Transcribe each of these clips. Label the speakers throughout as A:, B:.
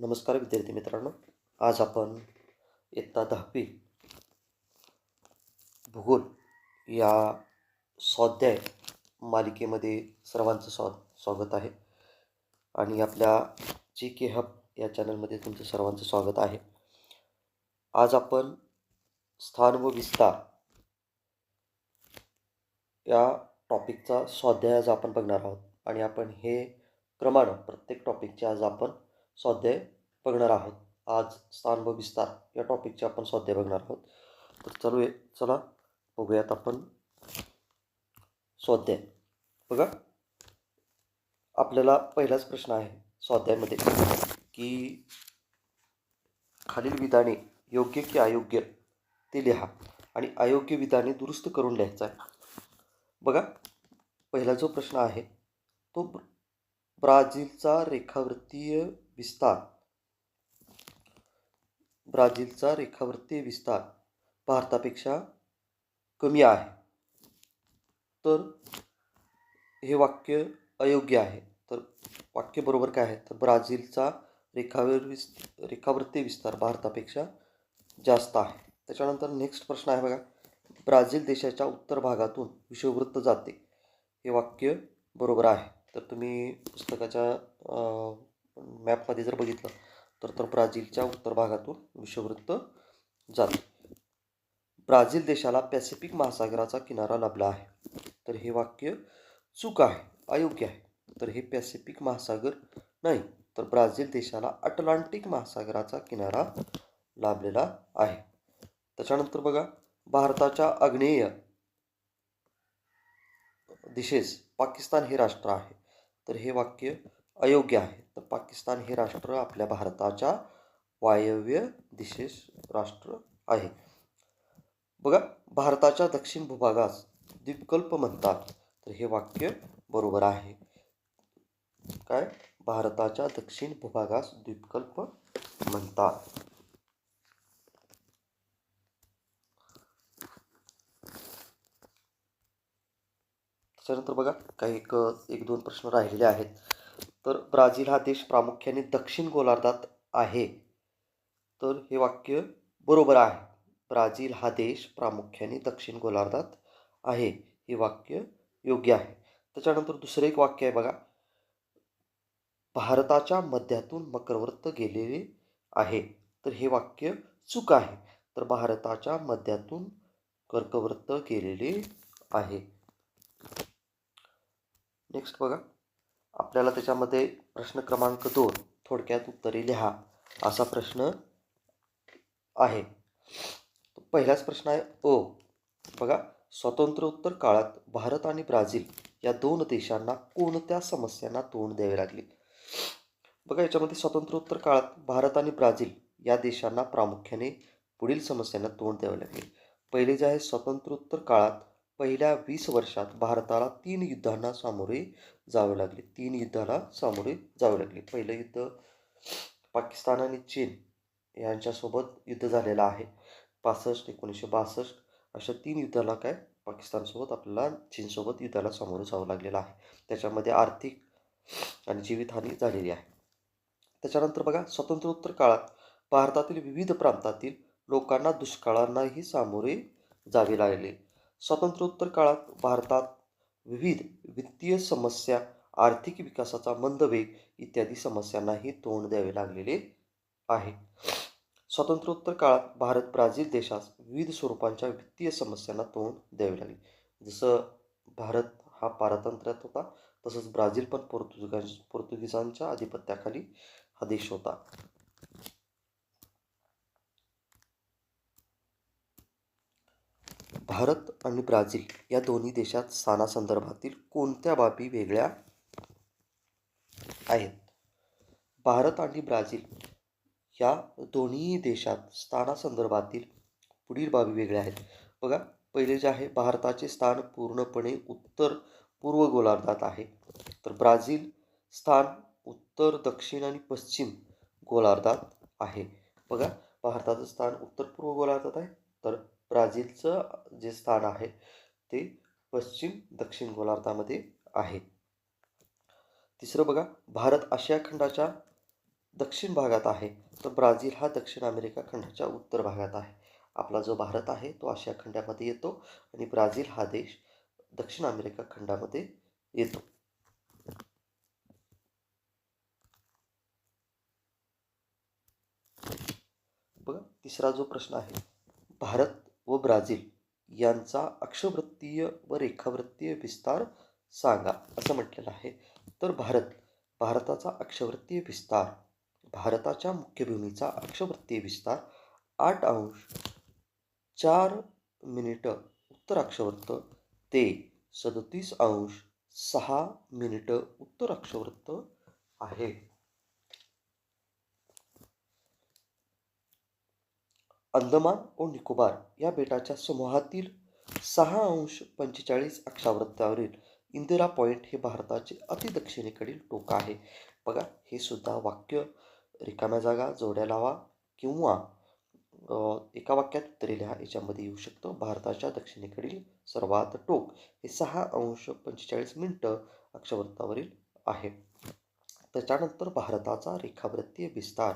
A: नमस्कार विद्यार्थी मित्रांनो. आज आपण इयत्ता दहावी भूगोल या स्वाध्याय मालिकेमध्ये सर्वांचं स्वा स्वागत आहे. आणि आपल्या जी के हब या चॅनलमध्ये तुमचं सर्वांचं स्वागत आहे. आज आपण स्थान व विस्तार या टॉपिकचा स्वाध्याय आज आपण बघणार आहोत. आणि आपण हे क्रमानं प्रत्येक टॉपिकचे आज आपण स्वाध्याय बघणार आहोत. आज स्थान व विस्तार या टॉपिकचे आपण स्वाध्याय बघणार आहोत. तर चालू आहे चला बघूयात आपण स्वाध्याय. बघा. आपल्याला पहिलाच प्रश्न आहे स्वाध्यायमध्ये की खालील विधाने योग्य की अयोग्य ते लिहा आणि अयोग्य विधाने दुरुस्त करून लिहायचं आहे. बघा. पहिला जो प्रश्न आहे तो ब्राझीलचा रेखावृत्तीय विस्तार ब्राझीलचा रेखावृत्तीय विस्तार भारतापेक्षा कमी आहे. तर हे वाक्य अयोग्य आहे. तर वाक्य बरोबर काय आहे? तर ब्राझीलचा रेखावर विस् रेखावृत्तीय विस्तार भारतापेक्षा जास्त आहे. त्याच्यानंतर नेक्स्ट प्रश्न आहे बघा. ब्राझील देशाच्या उत्तर भागातून विषुववृत्त जाते. हे वाक्य बरोबर आहे. तर तुम्ही पुस्तकाच्या मॅपमध्ये जर बघितलं तर तर ब्राझीलच्या उत्तर भागातून विषुववृत्त जाते. ब्राझील देशाला पॅसिफिक महासागराचा किनारा लाभला आहे. तर हे वाक्य चूक आहे अयोग्य आहे. तर हे पॅसिफिक महासागर नाही तर ब्राझील देशाला अटलांटिक महासागराचा किनारा लाभलेला आहे. त्याच्यानंतर बघा भारताच्या आग्नेय दिशेस पाकिस्तान हे राष्ट्र आहे. तर हे वाक्य अयोग्य आहे. तर पाकिस्तान हे राष्ट्र आपल्या भारताच्या वायव्य दिशेस राष्ट्र आहे. बघा भारताच्या दक्षिण भूभागास द्वीपकल्प म्हणतात. तर हे वाक्य बरोबर आहे. काय? भारताच्या दक्षिण भूभागास द्वीपकल्प म्हणतात. त्याच्यानंतर बघा काही एक एक दोन प्रश्न राहिलेले आहेत. तर ब्राझील हा देश प्रामुख्याने दक्षिण गोलार्धात आहे. तर हे वाक्य बरोबर आहे. ब्राझील हा देश प्रामुख्याने दक्षिण गोलार्धात आहे. हे वाक्य योग्य आहे. त्याच्यानंतर दुसरं एक वाक्य आहे बघा. भारताच्या मध्यातून मकरवृत्त गेलेले आहे. तर हे वाक्य चूक आहे. तर भारताच्या मध्यातून कर्कवृत्त गेलेले आहे. नेक्स्ट बघा. आपल्याला त्याच्यामध्ये प्रश्न क्रमांक दोन थोडक्यात उत्तरे लिहा असा प्रश्न आहे. पहिलाच प्रश्न आहे. ओ बघा स्वातंत्र्योत्तर काळात भारत आणि ब्राझील या दोन देशांना कोणत्या समस्यांना तोंड द्यावे लागले? बघा याच्यामध्ये स्वातंत्र्योत्तर काळात भारत आणि ब्राझील या देशांना प्रामुख्याने पुढील समस्यांना तोंड द्यावे लागले. पहिले जे आहे स्वातंत्र्योत्तर काळात पहिल्या वीस वर्षात भारताला तीन युद्धांना सामोरे जावे लागले. तीन युद्धाला सामोरे जावे लागले. पहिलं युद्ध पाकिस्तान आणि चीन यांच्यासोबत युद्ध झालेलं आहे. पासष्ट एकोणीसशे बासष्ट अशा तीन युद्धाला काय? पाकिस्तानसोबत आपल्याला चीनसोबत युद्धाला सामोरं जावं लागलेलं आहे. त्याच्यामध्ये आर्थिक आणि जीवितहानी झालेली आहे. त्याच्यानंतर बघा स्वातंत्र्योत्तर काळात भारतातील विविध प्रांतातील लोकांना दुष्काळांनाही सामोरे जावे लागले. स्वातंत्र्योत्तर काळात भारतात विविध वित्तीय समस्या आर्थिक विकासाचा मंदवेग इत्यादी समस्यांनाही तोंड द्यावे लागलेले आहे. स्वातंत्र्योत्तर काळात भारत ब्राझील देशास विविध स्वरूपांच्या वित्तीय समस्यांना तोंड द्यावे लागले. जसं भारत हा पारतंत्र्यात होता तसंच ब्राझील पण पोर्तुगाज पोर्तुगीजांच्या आधिपत्याखाली हा देश होता. भारत आणि ब्राझील या दोन्ही देशात स्थानासंदर्भातील कोणत्या बाबी वेगळ्या आहेत? भारत आणि ब्राझील या दोन्ही देशात स्थानासंदर्भातील पुढील बाबी वेगळ्या आहेत. बघा पहिले जे आहे भारताचे स्थान पूर्णपणे उत्तर पूर्व गोलार्धात आहे. तर ब्राझील स्थान उत्तर दक्षिण आणि पश्चिम गोलार्धात आहे. बघा भारताचं स्थान उत्तर पूर्व गोलार्धात आहे. तर ब्राझीलचं जे स्थान आहे ते पश्चिम दक्षिण गोलार्धामध्ये आहे. तिसरं बघा भारत आशिया खंडाच्या दक्षिण भागात आहे. तर ब्राझील हा दक्षिण अमेरिका खंडाच्या उत्तर भागात आहे. आपला जो भारत आहे तो आशिया खंडामध्ये येतो आणि ब्राझील हा देश दक्षिण अमेरिका खंडामध्ये येतो. बघा तिसरा जो प्रश्न आहे भारत व ब्राझील. यांचा अक्षवृत्तीय व रेखावृत्तीय विस्तार सांगा असं म्हटलेलं आहे. तर भारत भारताचा अक्षवृत्तीय विस्तार भारताच्या मुख्यभूमीचा अक्षवृत्तीय विस्तार आठ अंश चार मिनिटं उत्तर अक्षवृत्त ते सदतीस अंश सहा मिनिटं उत्तर अक्षवृत्त आहे. अंदमान व निकोबार या बेटाच्या समूहातील सहा अंश पंचेचाळीस अक्षावृत्तावरील इंदिरा पॉईंट हे भारताचे अतिदक्षिणेकडील टोक आहे. बघा हे सुद्धा वाक्य रिकाम्या जागा जोड्या लावा किंवा एका वाक्यात उत्तरे लिहा याच्यामध्ये येऊ शकतो. भारताच्या दक्षिणेकडील सर्वात टोक हे सहा अंश पंचेचाळीस मिनटं अक्षवृत्तावरील आहे. त्याच्यानंतर भारताचा रेखावृत्तीय विस्तार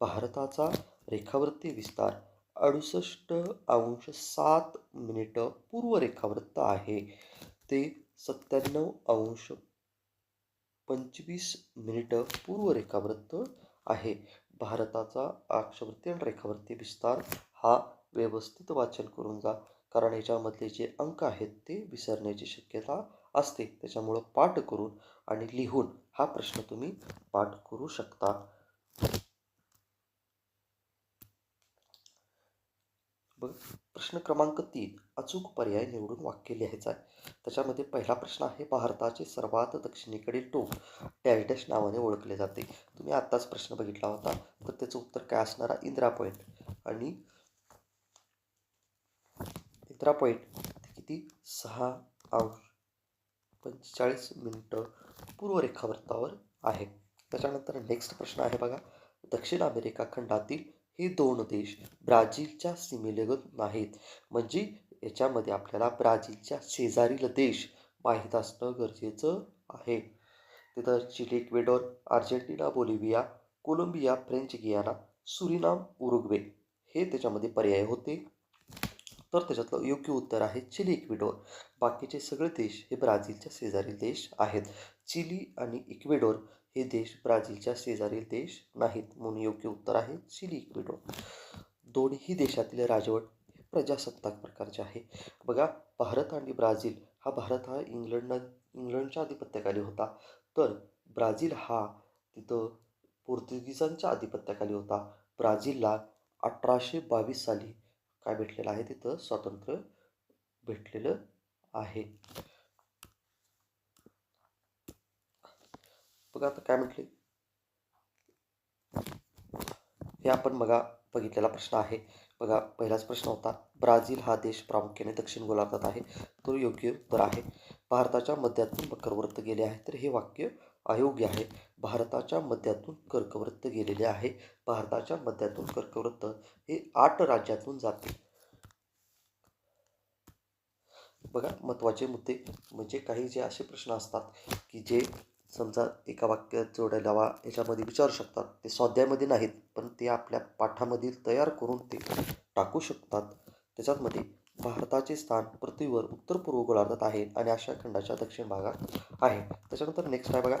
A: भारताचा रेखावृत्तीय विस्तार अडुसष्ट अंश सात मिनिटं पूर्व रेखावृत्त आहे. ते सत्त्याण्णव अंश पंचवीस मिनिटं पूर्व रेखावृत्त आहे. भारताचा अक्षवृत्ती आणि रेखावृत्ती विस्तार हा व्यवस्थित वाचन करून जा कारण याच्यामधले जे अंक आहेत ते विसरण्याची शक्यता असते. त्याच्यामुळं पाठ करून आणि लिहून हा प्रश्न तुम्ही पाठ करू शकता. बघ प्रश्न क्रमांक तीन अचूक पर्याय निवडून वाक्य लिहायचं आहे. त्याच्यामध्ये पहिला प्रश्न आहे भारताचे सर्वात दक्षिणेकडील टोक डॅश डॅश नावाने ओळखले जाते. तुम्ही आत्ताच प्रश्न बघितला होता तर त्याचं उत्तर काय असणार आहे? इंदिरा पॉईंट आणि इंदिरा पॉईंट किती? सहा अंश पंचेचाळीस मिनटं पूर्वरेखावृत्तावर आहे. त्याच्यानंतर नेक्स्ट प्रश्न आहे बघा दक्षिण अमेरिका खंडातील हे दोन देश ब्राझीलच्या सीमेलगत नाहीत. म्हणजे याच्यामध्ये आपल्याला ब्राझीलच्या शेजारील देश माहीत असणं गरजेचं आहे. तिथं Chile Ecuador Argentina Bolivia Colombia French Guiana Suriname Uruguay हे त्याच्यामध्ये पर्याय होते. तर त्याच्यातलं योग्य उत्तर आहे चिली इक्वेडोर. बाकीचे सगळे देश हे ब्राझीलच्या शेजारील देश आहेत. चिली आणि इक्वेडोर हे देश ब्राझीलच्या शेजारील देश नाहीत म्हणून योग्य उत्तर आहे चिली इक्वेडोर. दोन्ही देशातील राजवट हे प्रजासत्ताक प्रकारचे आहे. बघा भारत आणि ब्राझील हा भारत हा इंग्लंड इंग्लंडच्या आधिपत्याखाली होता. तर ब्राझील हा तिथं पोर्तुगीजांच्या आधिपत्याखाली होता. ब्राझीलला अठराशे बावीस साली काय भेटलेलं आहे? तिथं स्वातंत्र्य भेटलेलं आहे. बघा आता काय म्हटले. हे आपण बघा बघितलेला प्रश्न आहे. बघा पहिलाच प्रश्न होता ब्राझील हा देश प्रामुख्याने दक्षिण गोलार्धात आहे. तो योग्य उत्तर आहे. भारताच्या मध्यातून मकरवृत्त गेले आहे. तर हे वाक्य अयोग्य आहे. भारताच्या मध्यातून कर्कवृत्त गेलेले आहे. भारताच्या मध्यातून कर्कवृत्त हे आठ राज्यातून जाते. बघा महत्त्वाचे मुद्दे म्हणजे काही जे असे प्रश्न असतात की जे समजा एका वाक्यात जोड्या लावा याच्यामध्ये विचारू शकतात. ते स्वाध्यायमध्ये नाहीत पण ते आपल्या पाठामधील तयार करून ते टाकू शकतात. त्याच्यामध्ये भारताचे स्थान पृथ्वीवर उत्तर पूर्व गोलार्धात आहे आणि आशिया खंडाच्या दक्षिण भागात आहे. त्याच्यानंतर नेक्स्ट आहे बघा.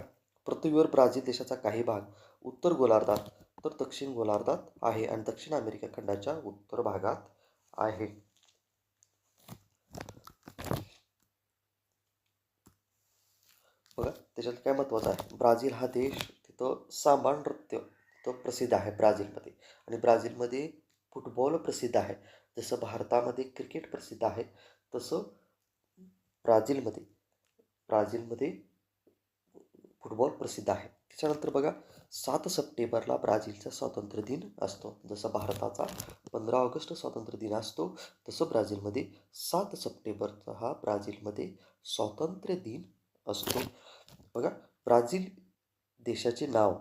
A: पृथ्वीवर ब्राझील देशाचा काही भाग उत्तर गोलार्धात तर दक्षिण गोलार्धात आहे आणि दक्षिण अमेरिका खंडाच्या उत्तर भागात आहे बघा त्याच्यात काय महत्त्वाचं आहे? ब्राझील हा देश तिथं सांबा नृत्य तो प्रसिद्ध आहे ब्राझीलमध्ये. आणि ब्राझीलमध्ये फुटबॉल प्रसिद्ध आहे. जसं भारतामध्ये क्रिकेट प्रसिद्ध आहे तसं ब्राझीलमध्ये ब्राझीलमध्ये फुटबॉल प्रसिद्ध आहे. त्याच्यानंतर बघा सात सप्टेंबरला ब्राझीलचा स्वातंत्र्य दिन असतो. जसं भारताचा पंधरा ऑगस्ट स्वातंत्र्य दिन असतो तसं ब्राझीलमध्ये सात सप्टेंबरचा हा ब्राझीलमध्ये स्वातंत्र्य दिन असतो. बघा ब्राझील देशाचे नाव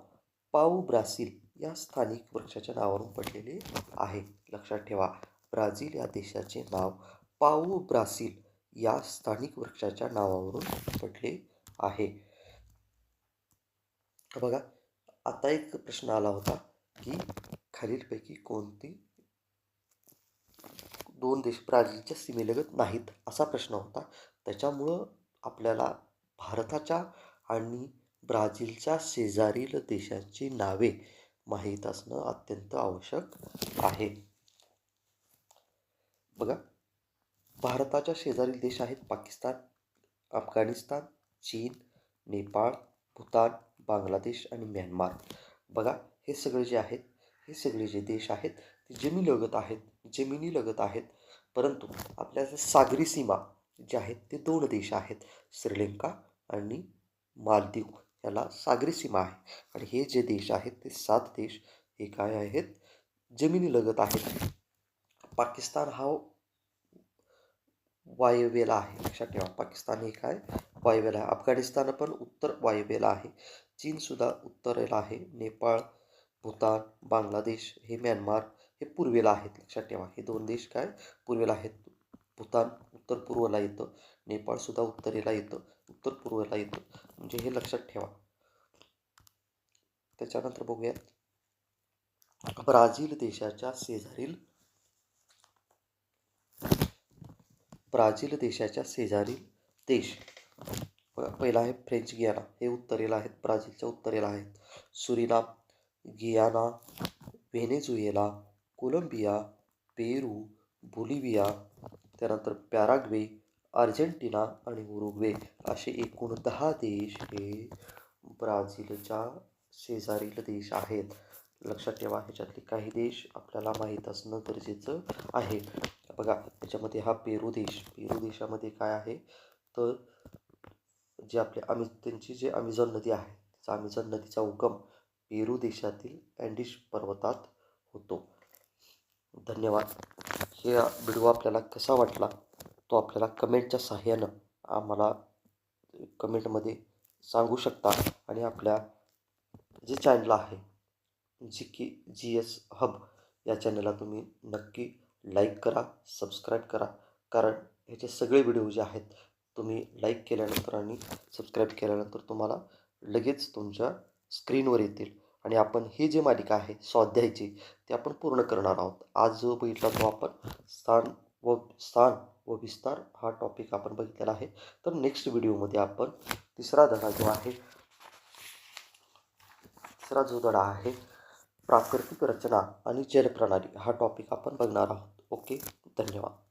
A: पाऊ ब्राझील या स्थानिक वृक्षाच्या नावावरून पडलेले आहे. लक्षात ठेवा ब्राझील या देशाचे नाव पाऊ ब्राझील या स्थानिक वृक्षाच्या नावावरून पडले आहे. बघा आता एक प्रश्न आला होता की खालीलपैकी कोणती दोन देश ब्राझीलच्या सीमेलगत नाहीत असा प्रश्न होता. त्याच्यामुळं आपल्याला भारताच्या आणि ब्राझीलच्या शेजारील देशांची नावे माहीत असणं अत्यंत आवश्यक आहे. बघा भारताच्या शेजारील देश आहेत पाकिस्तान अफगाणिस्तान चीन नेपाळ भूतान बांगलादेश आणि म्यानमार. बघा हे सगळे जे आहेत हे सगळे जे देश आहेत ते जमिनीलगत आहेत जमिनीलगत आहेत. परंतु आपल्या सागरी सीमा जे आहेत ते दोन देश आहेत श्रीलंका आणि मालदीव याला सागरी सीमा आहे. आणि हे जे देश आहेत ते सात देश हे काय आहेत? जमिनीलगत आहेत. पाकिस्तान हा वायव्येला आहे. लक्षात ठेवा पाकिस्तान हे काय? वायव्येला आहे. अफगाणिस्तान पण उत्तर वायव्येला आहे. चीनसुद्धा उत्तरेला आहे. नेपाळ भूतान बांगलादेश हे म्यानमार हे पूर्वेला आहेत. लक्षात ठेवा हे दोन देश काय? पूर्वेला आहेत. भूतान उत्तर पूर्वला येतं. नेपाळसुद्धा उत्तरेला येतं. उत्तर पूर्वेला येतं. म्हणजे हे लक्षात ठेवा. त्याच्यानंतर बघूयात. ब्राझील देशाच्या शेजारील ब्राझील देशाच्या शेजारील देश. पहिला आहे फ्रेंच गियाना. हे उत्तरेला आहेत. ब्राझीलच्या उत्तरेला आहेत. सुरिनाम गियाना व्हेनेझुएला कोलंबिया पेरू बोलिव्हिया त्यानंतर पॅराग्वे अर्जेंटिना आणि उरुग्वे असे एकूण दहा देश हे ब्राझीलच्या शेजारील देश आहेत. लक्षात ठेवा ह्याच्यातले काही देश आपल्याला माहीत असणं गरजेचं आहे. बघा त्याच्यामध्ये हा पेरू देश पेरू देशामध्ये काय आहे? तर जे आपले अमि त्यांची जे अमेझॉन नदी आहे त्याचा अमेझॉन नदीचा उगम पेरू देशातील अँडिश पर्वतात होतो. धन्यवाद. हे व्हिडिओ आपल्याला कसा वाटला? तो आपल्याला कमेंटच्या सहाय्यानं आम्हाला कमेंटमध्ये सांगू शकता आणि आपल्या जे चॅनल आहे जी की जी एस हब या चॅनलला तुम्ही नक्की लाईक करा सबस्क्राईब करा. कारण ह्याचे सगळे व्हिडिओ जे आहेत तुम्ही लाईक केल्यानंतर आणि सबस्क्राईब केल्यानंतर तुम्हाला लगेच तुमच्या स्क्रीनवर येतील. आणि आपण ही जी मालिका आहे स्वाध्यायची ती आपण पूर्ण करणार आहोत. आज जो बघितला तो आपण स्थान व स्थान व विस्तार हा टॉपिक आपण बघितलेला आहे. तर नेक्स्ट व्हिडिओमध्ये आपण तिसरा धडा जो आहे तिसरा जो धडा आहे प्राकृतिक रचना आणि जलप्रणाली हा टॉपिक आपण बघणार आहोत. ओके धन्यवाद.